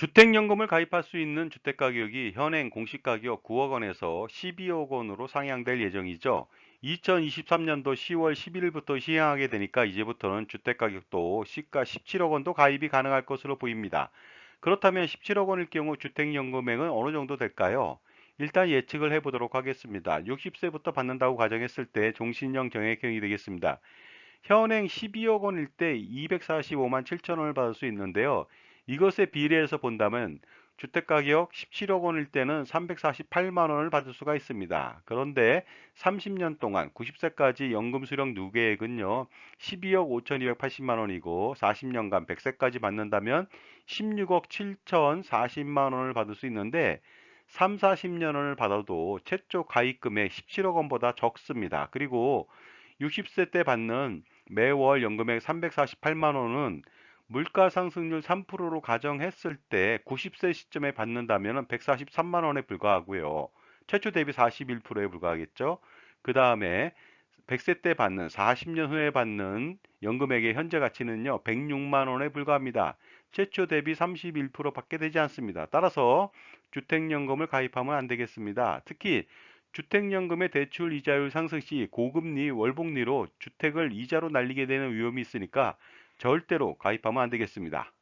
주택연금을 가입할 수 있는 주택가격이 현행 공시가격 9억 원에서 12억 원으로 상향될 예정이죠. 2023년도 10월 11일부터 시행하게 되니까 이제부터는 주택가격도 시가 17억 원도 가입이 가능할 것으로 보입니다. 그렇다면 17억 원일 경우 주택연금액은 어느 정도 될까요? 일단 예측을 해보도록 하겠습니다. 60세부터 받는다고 가정했을 때 종신형 경액형이 되겠습니다. 현행 12억 원일 때 245만 7천 원을 받을 수 있는데요. 이것에 비례해서 본다면 주택가격 17억 원일 때는 348만 원을 받을 수가 있습니다. 그런데 30년 동안 90세까지 연금 수령 누계액은요 12억 5,280만 원이고 40년간 100세까지 받는다면 16억 7,040만 원을 받을 수 있는데 3, 40년을 받아도 최초 가입 금액 17억 원보다 적습니다. 그리고 60세 때 받는 매월 연금액 348만 원은 물가 상승률 3%로 가정했을 때 90세 시점에 받는다면 143만 원에 불과하고요. 최초 대비 41%에 불과하겠죠. 그 다음에 100세 때 받는 40년 후에 받는 연금액의 현재 가치는요 106만 원에 불과합니다. 최초 대비 31% 받게 되지 않습니다. 따라서 주택연금을 가입하면 안 되겠습니다. 특히 주택연금의 대출 이자율 상승 시 고금리 월복리로 주택을 이자로 날리게 되는 위험이 있으니까 절대로 가입하면 안 되겠습니다.